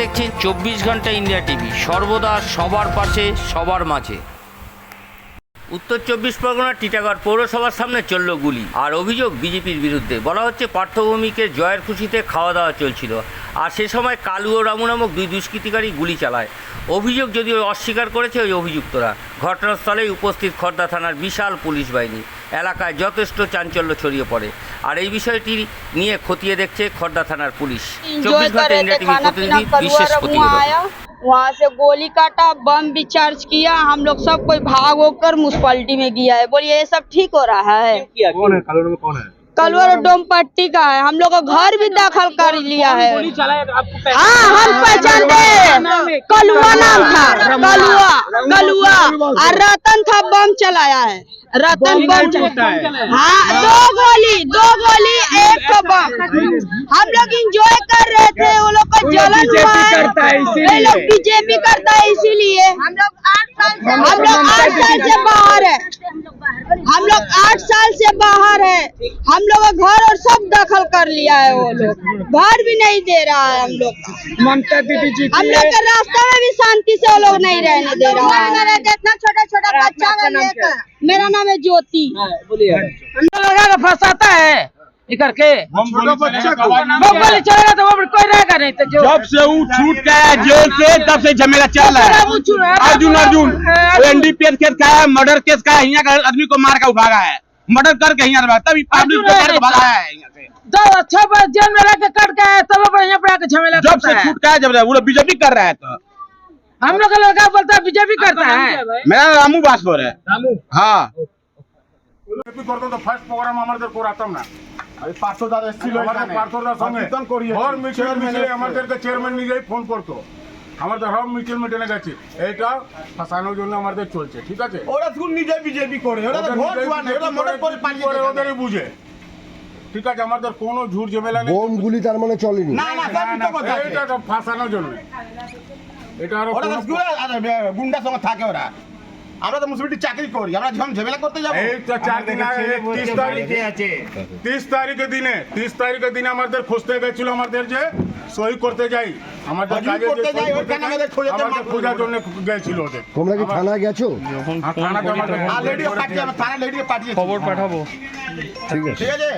দেখছেন চব্বিশ ঘণ্টা ইন্ডিয়া টিভি। সর্বদা সবার পাশে, সবার মাঝে। উত্তর চব্বিশ পরগনার টিটাগড় পৌরসভার সামনে চলল গুলি আর অভিযোগ বিজেপির বিরুদ্ধে। বলা হচ্ছে, পার্থভূমিকে জয়ের খুশিতে খাওয়া দাওয়া চলছিল। আর সে সময় কালু ও রামু নামক দুই দুষ্কৃতিকারী গুলি চালায়। অভিযোগ যদিও অস্বীকার করেছে ওই অভিযুক্তরা। ঘটনাস্থলেই উপস্থিত খর্দা থানার বিশাল পুলিশ বাহিনী। এলাকায় যথেষ্ট চাঞ্চল্য ছড়িয়ে পড়ে। আর এই বিষয়টি নিয়ে খতিয়ে দেখছে খর্দা থানার পুলিশ इंजॉय চব্বিশ कर ঘন্টা रहे ইন্ডিয়া थे টিভি खाना पीना প্রতিনিধি বিশেষ करुआ প্রতিবেদন वहाँ आया वहाँ से गोली काटा बम भी चार्ज किया हम लोग सब कोई भाग होकर म्यूनसिपालिटी में गया है बोलिए ये सब ठीक हो रहा है कौन है कानून में कौन है कलवर डोम पट्टी का है हम लोग का घर भी दखल कर लिया है आपको हाँ हम पहचानते हैं कलुआ नाम था कलुआ कलुआ और रतन था बम चलाया है रतन बम चलाया हाँ दो गोली दो गोली इसीलिए हम लोग आठ साल से हम लोग आठ साल से बाहर है। हम लोग आठ साल से बाहर है। हम लोग घर और सब दखल कर लिया है वो लोग। घर भी नहीं दे रहा है हम लोग। ममता दीदी जी हम लोग के रास्ते में भी शांति से वो लोग नहीं रहने दे रहा है। इतना छोटा छोटा बच्चा मेरा नाम है ज्योति। लगा के फंसाता है। ये करके छोटा बच्चा को वो गोली चलेगा तो वो कोई रहेगा नहीं तो जो जब से वो छूट गया है जेल से तब से झमेला चल रहा है अर्जुन अर्जुन एनडीपीएस केस का है मर्डर केस का है यहाँ का आदमी को मार का भागा है मर्डर करके यहाँ रहा तभी पब्लिक को मार के भागा है यहाँ से जब अच्छा बात जेल में रह के कट गया है तब वो यहाँ पे आके झमेला जब करता से है छूट गया है जब से वो लोग बीजेपी कर रहा है तो हम लोग का लड़का बोलता है बीजेपी करता है मेरा नाम रामू बासपुर है हाँ বিজেপি করতো তো ফার্স্ট প্রোগ্রাম আমাদের করাতাম না আমাদের পার্থদার সঙ্গে। কীর্তন করিয়েছে। হর মিছিল চেয়ারম্যান মিছিলে এসেছে। আমাদেরকে চেয়ারম্যান নিজেই ফোন করতো। আমাদের সব মিছিল মিটিনে গেছে। এইটা ফাঁসানোর জন্য আমাদের চলছে ঠিক আছে? ওরা শুধু নিজে বিজেপি করে মনে ওদেরই বুঝে? ঠিক আমাদের কোনো ঝুট ঝামেলা নেই। বোমগুলি তার মানে চলেনি। না না তো ফাঁসানোর জন্য। এটা আরও গুন্ডার সঙ্গে থাকে ওরা। আমরা তো মুসলিমটি চাকরি করি আমরা যখন ঝামেলা করতে যাব। এই তো চার দিন আগে তিরিশ তারিখ তিরিশ তারিখের দিনে তিরিশ তারিখের দিনে আমাদের খুঁজতে গেছিল আমাদের যে সই করতে যাই। আমাদের কাজে করতে যাই, করতে আমাদের খোঁজাতে আমাদের খোঁজার জন্য গেছিল ওদের। তোমরা কি থানায় গেছো? আর থানাতে আমাদের পাঠিয়ে আমরা থানা লেডিও পাঠিয়েছি। খবর পাঠাবো। ঠিক আছে। ঠিক আছে?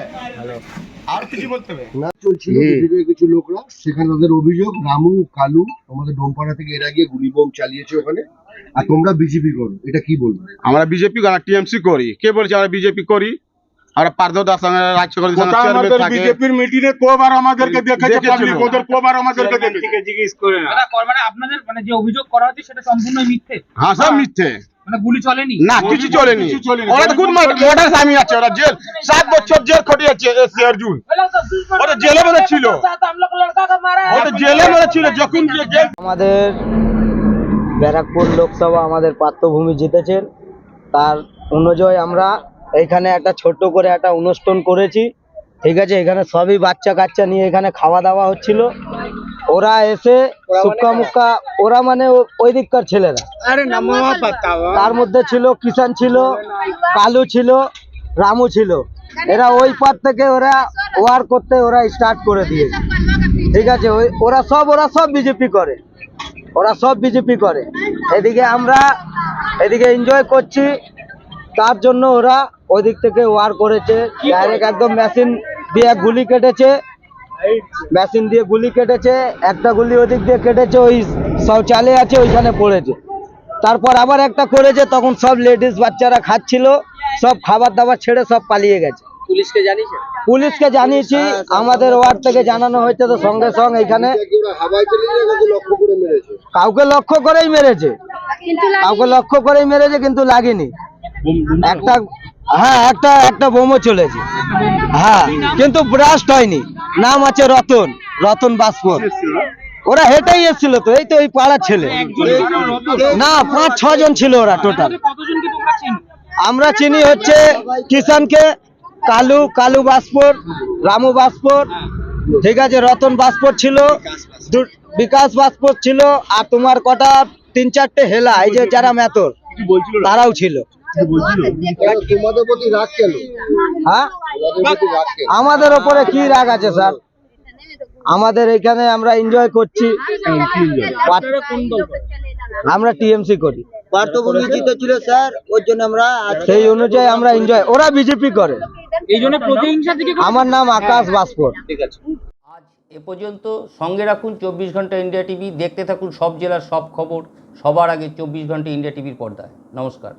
আর কিছু বলতে হবে? না চলছিল বিজেপির কিছু লোকরা সেখানে তাদের অভিযোগ রামু কালু আমাদের ডোমপাড়া থেকে এরা গিয়ে গুলি বোম চালিয়েছে ওখানে। আর তোমরা বিজেপি করো এটা কি বলব? আমরা বিজেপি টিএমসি করি কে বলছে আমরা বিজেপি করি? দাস রাজ্য করে বিজেপির মিটিং এ কোবার আমাদেরকে দেখেছে পাবলিক ওদের কোবার আমাদেরকে দেখেছে। জিজ্ঞেস করে না। মানে আপনাদের মানে যে অভিযোগ করা হচ্ছে সেটা সম্পূর্ণ মিথ্যে। হ্যাঁ, হ্যাঁ। মিথ্যে। মানে জেল। জেলে ছিল জেলে যখন আমাদের ব্যারাকপুর লোকসভা আমাদের পাত্রভূমি জিতেছেন। তার অনুযায়ী আমরা এখানে একটা ছোট্ট করে একটা অনুষ্ঠান করেছি। ঠিক আছে এখানে সবই বাচ্চা কাচ্চা নিয়ে এখানে খাওয়া দাওয়া হচ্ছিল। ওরা এসে সুক্কা মুক্কা ওরা মানে ওই দিককার ছেলেরা। তার মধ্যে ছিল কিষান ছিল কালু ছিল রামু ছিল। এরা ওই পার থেকে ওরা ওয়ার করতে ওরা স্টার্ট করে দিয়েছে। ঠিক আছে ওই ওরা সব ওরা সব বিজেপি করে। ওরা সব বিজেপি করে। এদিকে আমরা এদিকে এনজয় করছি তার জন্য ওরা ওই দিক থেকে ওয়ার করেছে। ডাইরেক্ট একদম মেশিন দিয়ে গুলি কেটেছে। মেশিন দিয়ে গুলি কেটেছে একটা গুলি ওদিক দিয়ে কেটেছে ওই শৌচালয় আছে ওইখানে পড়েছে। তারপর আবার একটা করেছে তখন সব লেডিস বাচ্চারা খাচ্ছিল সব খাবার দাবার ছেড়ে সব পালিয়ে গেছে। পুলিশকে জানিস পুলিশকে জানিয়েছি আমাদের ওয়ার্ড থেকে জানানো হয়েছে তো সঙ্গে সঙ্গে এখানে। হাওয়ায় চলে যায় লক্ষ্য করে মেরেছে? কাউকে লক্ষ্য করেই মেরেছে। কাউকে লক্ষ্য করেই মেরেছে কিন্তু লাগেনি। একটা হ্যাঁ একটা একটা বোমও চলেছে। হ্যাঁ কিন্তু ব্রাস্ট হয়নি। নাম আছে রতন রতন বাসপর ওরা হেঁটেই এসেছিল তো এই তো ওই পাড়ার ছেলে। না পাঁচ ছ জন ছিল ওরা টোটাল আমরা চিনি হচ্ছে কিষানকে কালু কালু বাসপর রামু বাসপর ঠিক আছে রতন বাসপর ছিল বিকাশ বাসপর ছিল আর তোমার কটা তিন চারটে হেলা এই যে যারা মেতর তারাও ছিল। হ্যাঁ? আমাদের ওপরে কি রাগ আছে স্যার? আমাদের এখানে আমরা এনজয় করছি। আমরা টিএমসি করি। পার্থভূমি জিতেছিল স্যার ওর জন্য আমরা সেই অনুযায়ী আমরা এনজয় ওরা বিজেপি করে। এই জন্য প্রতিহিংসা থেকে আমার নাম আকাশ বাসপর আজ এ পর্যন্ত সঙ্গে রাখুন চব্বিশ ঘণ্টা ইন্ডিয়া টিভি। দেখতে থাকুন সব জেলার সব খবর। সবার আগে চব্বিশ ঘণ্টা ইন্ডিয়া টিভির পর্দায়। নমস্কার।